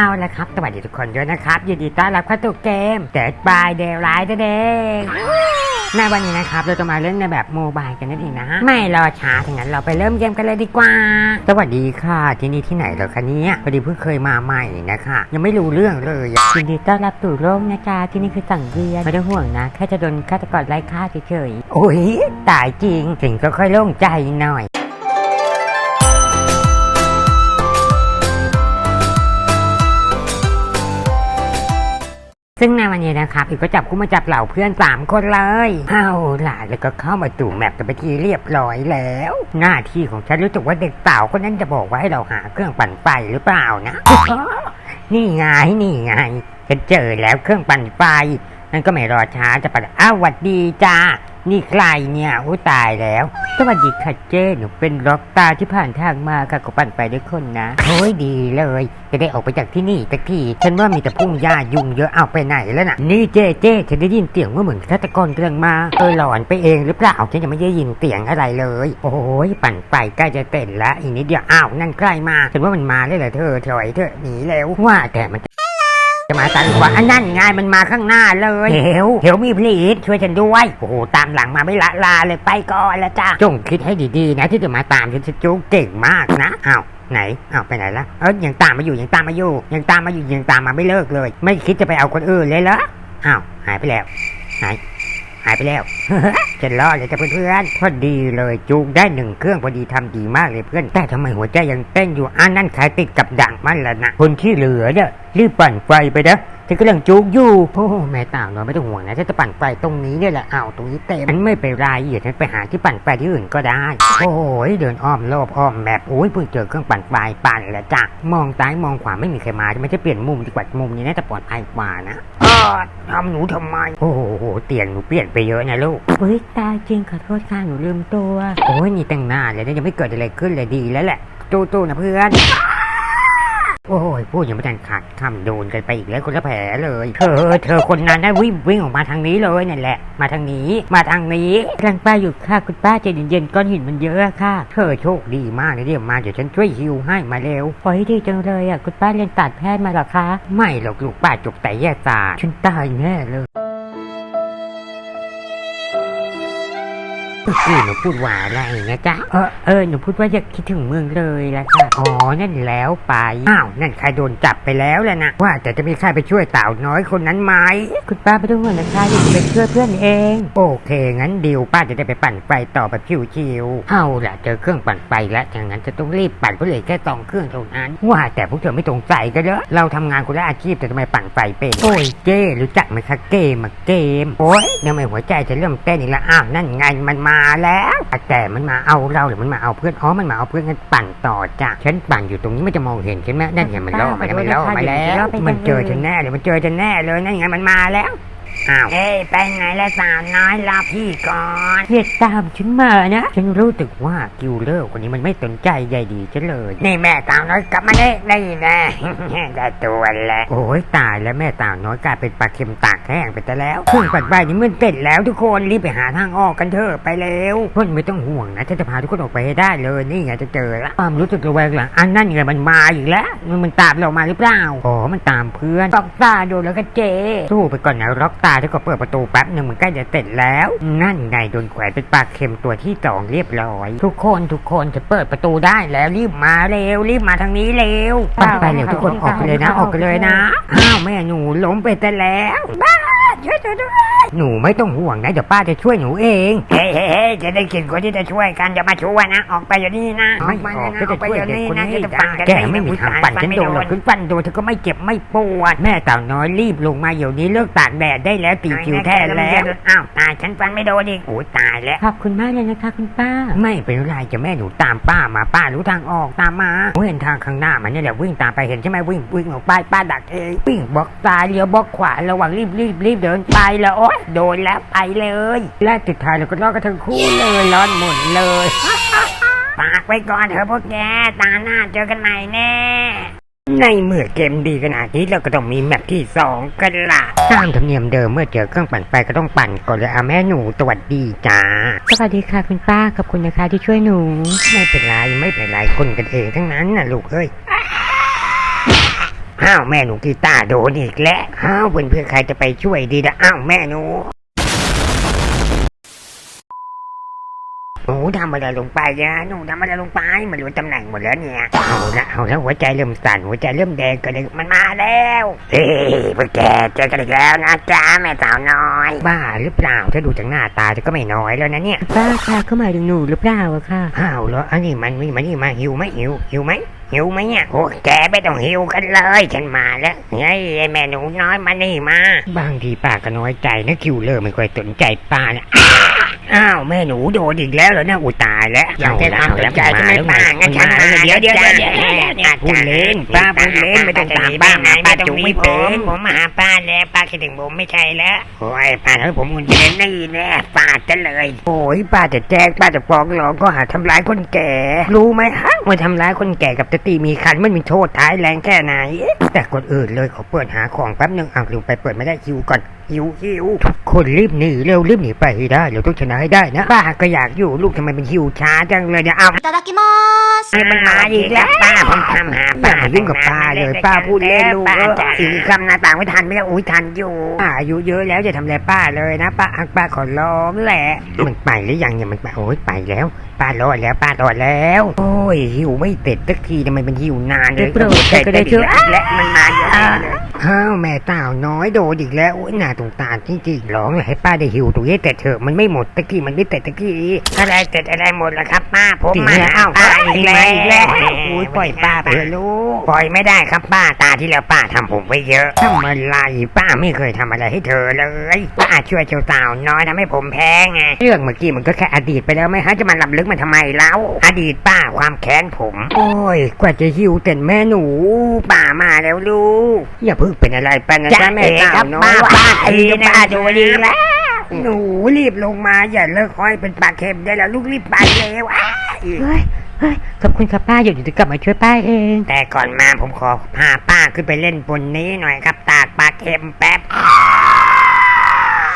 เอาละครับ สวัสดีทุกคนด้วยนะครับ ยินดีต้อนรับเข้าสู่เกมเดดบายเดย์ไลท์เด้งในวันนี้นะครับ เราจะมาเล่นในแบบโมบายกันนั่นเองนะฮะไม่รอช้าทั้งนั้นเราไปเริ่มเกมกันเลยดีกว่า สวัสดีค่ะ ที่นี่ที่ไหนเหรอคะเนี่ยพอดีเพิ่งเคยมาใหม่นะคะ ยังไม่รู้เรื่องเลยยินดีต้อนรับสู่โลกนะจ๊ะที่นี่คือสังเวียนไม่ต้องห่วงนะ แค่จะโดนฆาตกรไล่ฆ่าเฉยๆโอ้ยตายจริงถึงก็ค่อยโล่งใจหน่อย ซึ่งในวันนี้นะครับอีกก็จับกู้มาจับเหล่าเพื่อนสามคนเลยเอาล่ะแล้วก็เข้ามาตู่แมปกันไปทีเรียบร้อยแล้ว หน้าที่ของฉันรู้สึกว่าเด็กสาวคนนั้นจะบอกว่าให้เราหาเครื่องปั่นไฟหรือเปล่านะ นี่ไงนี่ไงฉันเจอแล้วเครื่องปั่นไฟนั่นก็ไม่รอช้าจะปั่นอ้าวหวัดดีจ้า นี่ใครเนี่ยอุ้ยตายแล้ว สวัสดีค่ะเจ้หนูเป็นล็อกตาที่ผ่านทางมาค่ะก็ปั่นไปด้วยคนนะโอ้ยดีเลย จะได้ออกไปจากที่นี่สักทีฉันว่ามีแต่พุ่งหญ้ายุงเยอะเอาไปไหนแล้วน่ะ นี่เจ้เจ้ฉันได้ยินเสียงว่าเหมือนฆาตกรกำลังมาเออหลอนไปเองหรือเปล่าฉันยังไม่ได้ยินเสียงอะไรเลย โอ้ยปั่นไปใกล้จะเต็นแล้วอีกนิดเดียวอ้าวนั่นใกล้มาฉันว่ามันมาได้เลยเธอถอยเธอหนีแล้วว่าแต่มัน จะมาตันกว่าอันนั่นไงมันมาข้างหน้าเลยเหวเหวมีพลีดช่วยฉันด้วย โอ้โห ตามหลังมาไม่ละลาเลยไปก่อนละจ้าจงคิดให้ดีๆนะที่จะมาตามฉันจะจูเก่งมากนะอ้าวไหนอ้าวไปไหนละเออยังตามมาอยู่ยังตามมาอยู่ยังตามมาอยู่ยังตามมาไม่เลิกเลย ไม่คิดจะไปเอาคนอื่นเลยเหรออ้าวหายไปแล้วหาย หายไปแล้ว จะรอเลยจ้ะเพื่อนๆพอดีเลยจูงได้หนึ่งเครื่องพอดีทำดีมากเลยเพื่อน แต่ทำไมหัวใจยังเต้นอยู่อันนั่นใครติดกับดังมันละนะคนที่เหลือเนี่ยรีบปั่นไฟไปนะ ฉันกำลังจูงอยู่โอ้แม่ต่างเราไม่ต้องห่วงนะฉันจะปั่นไฟตรงนี้เนี่ยแหละอ้าวตรงนี้เต็มฉันไม่ไปรายละเอียดฉันไปหาที่ปั่นไฟที่อื่นก็ได้ โอ้ยเดินอ้อมโลบอ้อมแมปโอ้ยเพิ่งเจอเครื่องปั่นไฟปั่นแล้วจ้ะมองซ้ายมองขวาไม่มีใครมาจะไม่ใช่เปลี่ยนมุมดีกว่ามุมนี้น่าจะปลอดภัยกว่านะอ้อทำหนูทำไม โอ้โหเตียงหนูเปลี่ยนไปเยอะนะลูกเฮ้ยตายจริงขอโทษค่ะหนูลืมตัว โอ้ยนี่ตั้งนานเลยนะยังไม่เกิดอะไรขึ้นเลยดีแล้วแหละตู้ๆนะเพื่อน โอ้ยพูดยังไม่ทันขาดคำโดนกันไปอีกแล้วคนละแผลเลย เธอ เธอคนนั้นนะวิ่งวิ่งออกมาทางนี้เลยนั่นแหละ มาทางนี้ มาทางนี้รังป้าอยู่ค่ะคุณป้าใจเย็นๆก้อนหินมันเยอะค่ะ เธอโชคดีมากเลยเดี๋ยวมาเดี๋ยวฉันช่วยฮิวให้มาเร็วโอ้ยดีจังเลยอะคุณป้าเรียนตัดแพทย์มาหรอคะ ไม่หรอกลูกป้าจบแต่แยกตาฉันตายแน่เลย กี้หนูพูดว่าอะไรนะจ๊ะ เออเออหนูพูดว่าอยากคิดถึงเมืองเลยละค่ะ อ๋อ นั่นแล้วไป อ้าว นั่นใครโดนจับไปแล้วแหละนะ ว่าแต่จะมีใครไปช่วยสาวน้อยคนนั้นไหมคุณป้าไม่ต้องห่วงนะคะเดี๋ยวจะไปช่วยเพื่อนเอง โอเค งั้นดิวป้าจะได้ไปปั่นไฟต่อแบบชิวๆเอาล่ะเจอเครื่องปั่นไฟแล้วอย่างนั้นจะต้องรีบปั่นเพราะเหลยแค่สองเครื่องเท่านั้น ว่าแต่พวกเธอไม่ตรงใจกันเหรอเราทำงานคนละอาชีพแต่ทำไมปั่นไฟเป็นโอ้ยเจ้รู้จักไหมคะเกมอะเกม โอ้ยทำไมหัวใจจะเริ่มเต้นอีกแล้วอ้าวนั่นไงมันมาแล้วแต่มันมาเอาเราหรือมันมาเอาเพื่อนอ๋อมันมาเอาเพื่อนกันปั่นต่อจ้ะฉันปั่นอยู่ตรงนี้มันจะมองเห็นใช่ไหมนั่นไงมันล่อมาแล้วมันล่อมาแล้วมันเจอฉันแน่เลยมันเจอฉันแน่เลยนั่นไงมันมาแล้ว อ้าว เอ้ยไปไหนแล้วสาวน้อยรอพี่ก่อนเรียกตามฉันมานะ ฉันรู้สึกว่ากิวเลอร์คนนี้มันไม่สนใจใยดีฉันเลย นี่แม่สาวน้อยกลับมาได้ได้แน่ ได้ตัวแล้วโอ้ยตายแล้วแม่สาวน้อยกลายเป็นปลาเค็มตากแห้งไปซะแล้วเครื่องปัดใบนี่มันเสร็จแล้วทุกคนรีบไปหาทางออกกันเถอะไปเร็วเพื่อนไม่ต้องห่วงนะฉันจะพาทุกคนออกไปให้ได้เลยนี่ไงจะเจอละความรู้สึกระแวงหลังอันนั่นไงมันมาอีกแล้วมันมันตามเรามาหรือเปล่าอ๋อมันตามเพื่อนล็อกตาโดนแล้วก็เจสู้ไปก่อนนะล็อกตาแล้วก็เปิดประตูแป๊บหนึ่งมันใกล้จะเสร็จแล้ว นั่นไงโดนแขวนเป็นปลาเค็มตัวที่สองเรียบร้อย ทุกคนทุกคนจะเปิดประตูได้แล้วรีบมาเร็วรีบมาทางนี้เร็วไปไปเร็วทุกคนออกไปเลยนะออกไปเลยนะอ้าวแม่หนูล้มไปแต่แล้วบ้า ช่วยช่วยด้วยหนูไม่ต้องห่วงนะเดี๋ยวป้าจะช่วยหนูเอง เฮ้เฮ้เฮ้จะได้กินคนที่จะช่วยกันจะมาช่วยนะ ออกไปอย่างนี้นะไม่ออกก็จะช่วยเด็กคนนี้ได้แกไม่มีทางปั่นฉันโดนหรอกคุณปั่นโดนเธอก็ไม่เจ็บไม่ปวด แม่เต่าน้อยรีบลงมาเดี๋ยวนี้เลิกตากแดดได้แล้วตีคิวแท้แล้วอ้าวตายฉันฟันไม่โดนอีกโอ้ยตายแล้วขอบคุณมากเลยนะคะคุณป้า ไม่เป็นไรจะแม่หนูตามป้ามาป้ารู้ทางออกตามมาเห็นทางข้างหน้ามันนี่แหละวิ่งตามไปเห็นใช่ไหมวิ่งวิ่งออกไปป้าดักเองวิ่งบล็อกซ้ายเลี้ยวบล็อกขวาระวังรีบรีบรีบเดินไปแล้วโอ๊ยโดนแล้วไปเลย และสุดท้ายเราก็รอดกันทั้งคู่เลยร้อนหมดเลยฝากไว้ก่อนเถอะพวกแกตาหน้าเจอกันใหม่แน่ในเมื่อเกมดีขนาดนี้เราก็ต้องมีแมปที่สองกันละตามธรรมเนียมเดิมเมื่อเจอเครื่องปั่นไฟก็ต้องปั่นก่อนเลยอาแม่หนูสวัสดีจ้าสวัสดีค่ะคุณป้าขอบคุณนะคะที่ช่วยหนู ไม่เป็นไรไม่เป็นไรคนกันเองทั้งนั้นนะลูกเอ้ย อ้าวแม่หนูกีตาร์โดนอีกแล้วอ้าวเพื่อนเพื่อนๆใครจะไปช่วยดีนะอ้าวแม่หนูหนูทำอะไรลงไปเนี่ยหนูทำอะไรลงไปไมันรู้ตำแหน่งหมดแล้วเนี่ยเอาละเอาละหัวใจเริ่มสั่นหัวใจเริ่มแดงกระเด็นมันมาแล้วเฮ้ยพวกแกเจอกันอีกแล้วนะจ๊ะแม่สาวน้อย บ้าหรือเปล่าถ้าดูจากหน้าตาเธอก็ไม่น้อยแล้วนะเนี่ยป้าค่ะเข้ามาถึงหนูหรือเปล่าอะค่ะอ้าวเหรออันนี้มันนี่มันนี่มาหิวไหมหิวหิวไหม หิวไหมเนี่ยโอ้แกไม่ต้องหิวกันเลยฉันมาแล้วเฮ้ยไอ้แม่หนูน้อยมานี่มา บางทีป้าก็น้อยใจนะคิวเลอร์ไม่ค่อยสนใจป้านะอ้าวแม่หนูโดนอีกแล้วเหรอเนี่ยอุยตายแล้วอยากได้ความสนใจใช่ไหมป้างั้นฉันมาเดี๋ยวเดี๋ยวเดี๋ยวเดี๋ยวพูดเล่นป้าพูดเล่นไม่ต้องตามป้ามาป้าจุ๋มไม่เป็นผมมาหาป้าแล้วป้าคิดถึงผมไม่ใช่แล้วโอ้ยป้าทำให้ผมอุ่นใจนี่แน่ป้าจะเลยโอ้ยป้าจะแจ้งป้าจะฟ้องร้องก็หาทำร้ายคนแก่ รู้ไหมฮะว่าทำร้ายคนแก่กับสตตีมีคันมันมีโทษท้ายแรงแค่ไหน แต่คนอื่นเลยขอเปิดหาของแป๊บนึงอะลืมไปเปิดไม่ได้คิวก่อน หิวหิวทุกคนรีบหนีเร็วรีบหนีไปได้เดี๋ยวต้องชนะให้ได้นะป้าก็อยากอยู่ลูกทำไมเป็นหิวช้าจังเลยเนี่ยเอาตาดากิมอสมันมาอีกแล้วป้าผมทำหาป้ายิ่งกับป้าเลยป้าพูดเล่นลูกเออสีคำนาต่างไม่ทันไม่ได้อุ้ยทันอยู่ป้าอายุเยอะแล้วจะทำอะไรป้าเลยนะป้าป้าขอร้องแหละมันไปหรือยังเนี่ยมันไปโอ้ยไปแล้วป้ารอดแล้วป้ารอดแล้ว โอ้ยหิวไม่เสร็จสักทีทำไมมันหิวนานเลยโปรดก็ได้เชื่อและมันมาเยอะเลยข้าวแม่ต่าน้อยโดดอีกแล้วโอ้ยหนาสงสาจริงๆร้องเลยให้ป้าได้หิวตรงนี้แต่เถอะมันไม่หมดตะกี้มันไม่เสร็ตะกี้อะไรเสร็จอะไรหมดแล้วครับป้าผมมาอ้าวป้าอีกแล้วอีกแล้วอุ้ยปล่อยป้าไปลูกปล่อยไม่ได้ครับป้าตาที่แล้วป้าทำผมไว้เยอะทำอะไรป้าไม่เคยทำอะไรให้เธอเลยป้าช่วยเจ้าสาวน้อยทำให้ผมแพ้ไงเรื่องเมื่อกี้มันก็แค่อดีตไปแล้วไหมฮะจะมาลำลึกมันทำไมแล้ว อดีตป้าความแค้นผม โอ้ยกว่าจะหิวเต็นแม่หนูป้ามาแล้วลูกอย่าเพิ่งเป็นอะไรไปนะจ๊ะแม่สาวน้อยป้าทีนะป้าดูดีแล้วหนูรีบลงมาอย่าเลิกห้อยเป็นปลาเค็มได้แล้วลูกรีบไปเร็วอ้ายเฮ้ยเฮ้ยขอบคุณค่ะป้าเดี๋ยวหนูจะกลับมาช่วยป้าเอง แต่ก่อนมาผมขอพาป้าขึ้นไปเล่นบนนี้หน่อยครับตากปลาเค็มแป๊บ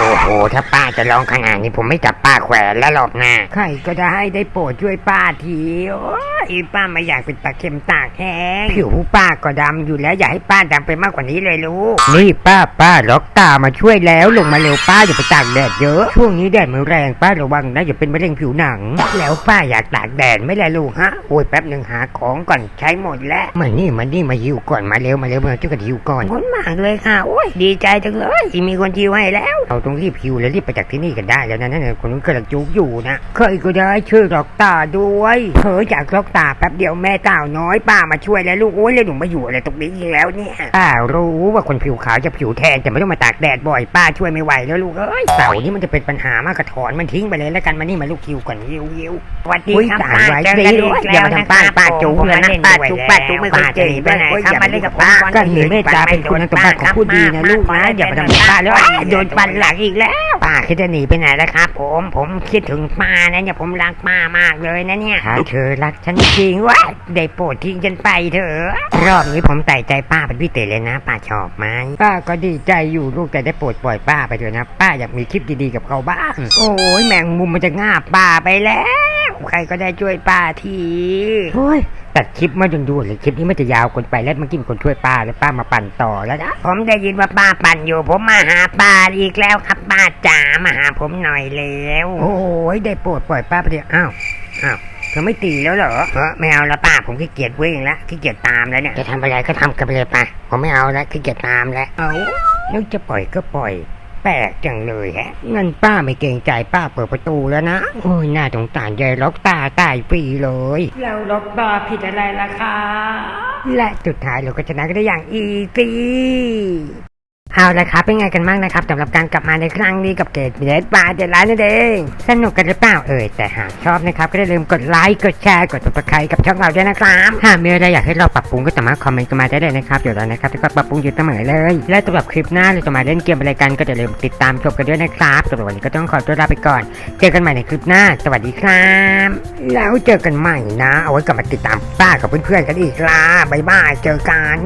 โอ้โห ถ้าป้าจะร้องขนาดนี้ผมไม่จับป้าแขวนแล้วหรอกนะใครก็ได้ได้โปรดช่วยป้าทีโอ้ยป้าไม่อยากเป็นปลาเค็มตากแห้งผิวป้าก็ดำอยู่แล้วอย่าให้ป้าดำไปมากกว่านี้เลยลูกนี่ป้าป้าล็อกตามาช่วยแล้วลงมาเร็วป้าอย่าไปตากแดดเยอะ ช่วงนี้แดดมันแรงป้าระวังนะอย่าเป็นมะเร็งผิวหนัง แล้วป้าอยากตากแดดไหม่ละลูกฮะโอ้ยแป๊บหนึ่งหาของก่อนใช้หมดแล้วมานี่มานี่มาหิวก่อนมาเร็วมาเร็วมาช่วยกันหิวก่อนขอบคุณมากเลยค่ะโอ้ยดีใจจังเลยมีคนหิวให้แล้วเราต้องรีบหิวแล้วรีบไปจากที่นี่กันได้แล้วนะนั่นน่ะคนนู้นกำลังจุกอยู่นะเคยก็ได้ช่วยล็อกตาด้วยเธอจากล็อกตาแป๊บเดียวแม่สาวน้อยป้ามาช่วยแล้วลูกโอ้ยแล้วหนูมาอยู่อะไรตรงนี้อีกแล้วเนี่ยป้ารู้ว่าคนผิวขาวจะผิวแทนแต่ไม่ต้องมาตากแดดบ่อยป้าช่วยไม่ไหวแล้วลูกเอ้ยเสานี้มันจะเป็นปัญหามากกระถอนมันทิ้งไปเลยแล้วกันมานี่มาลูกคิวก่อนหิวหิวสวัสดีครับป้าเจอสิกันอีกอย่าแล้วนะทำป้าป้าจุ๊บเลยนะป้าจุ๊บแล้วป้าจุ๊บไม่เคยเก่งป้าจะหนีไปไหนครับมาเล่นกับผมก่อนก็หนีไม่ตาเป็นคุณสมบัติของผู้ดีนะลูกนะอย่ามาทำป้าแล้วโดนฟันหลังอีกแล้วป้าคิดจะหนีไปไหนแล้วครับ ผมผมคิดถึงป้านะเนี่ยผมรักป้ามากเลยนะเนี่ยถ้าเธอรักฉันจริงวะได้โปรดทิ้งฉันไปเถอะรอบนี้ผมใส่ใจป้าเป็นพิเศษเลยนะ ป้าชอบไหมป้าก็ดีใจอยู่ลูกแต่ได้โปรดปล่อยป้าไปเถอะนะ ป้าอยากมีคลิปดีๆกับเขาบ้างโอ้ยแมงมุมมันจะงาบป้าไปแล้ว ใครก็ได้ช่วยป้าทีโอ้ยตัดคลิปมาด่วนๆเลยคลิปนี้มันจะยาวเกินไปแล้วเมื่อกี้มีคนช่วยป้าแล้วป้ามาปั่นต่อแล้วนะผมได้ยินว่าป้าปั่นอยู่ ผมมาหาป้าอีกแล้วครับป้าจ๋ามาหาผมหน่อยแล้วโอ้ยได้โปรดปล่อยป้าไปเดี๋ยวอ้าวอ้าวเธอไม่ตีแล้วเหรอเออไม่เอาแล้วป้าผมขี้เกียจวิ่งแล้วขี้เกียจตามแล้วเนี่ยจะทำอะไรก็ทำกันไปเลยป้าผมไม่เอาแล้วขี้เกียจตามแล้วเอานึกจะปล่อยก็ปล่อย แปลกจังเลยแฮะงั้นป้าไม่เกรงใจป้าเปิดประตูแล้วนะ โอ้ยน่าสงสารยายล็อกตาตายฟรีเลย เราลบตาผิดอะไรล่ะคะ และสุดท้ายเราก็ชนะกันได้อย่างอีซี่ เอาละครับเป็นไงกันบ้างนะครับสำหรับการกลับมาในครั้งนี้กับเกตเดสบาร์เดล้านนั่นเองสนุกกันหรือเปล่าเอ่ยแต่หากชอบนะครับก็อย่าลืมกดไลค์กดแชร์กดติดตามกับช่องเราด้วยนะครับหากมีอะไรอยากให้เราปรับปรุงก็สามารถคอมเมนต์กันมาได้เลยนะครับเดี๋ยวเรานะครับจะปรับปรุงอยู่เสมอเลย และสำหรับคลิปหน้าเราจะมาเล่นเกมอะไรกันก็อย่าลืมติดตามชมกันด้วยนะครับสำหรับวันนี้ก็ต้องขอตัวลาไปก่อน เจอกันใหม่ในคลิปหน้า สวัสดีครับ แล้วเจอกันใหม่นะ เอาไว้กลับมาติดตามป้ากับเพื่อนๆกันอีกล่ะบ๊ายบายเจอกัน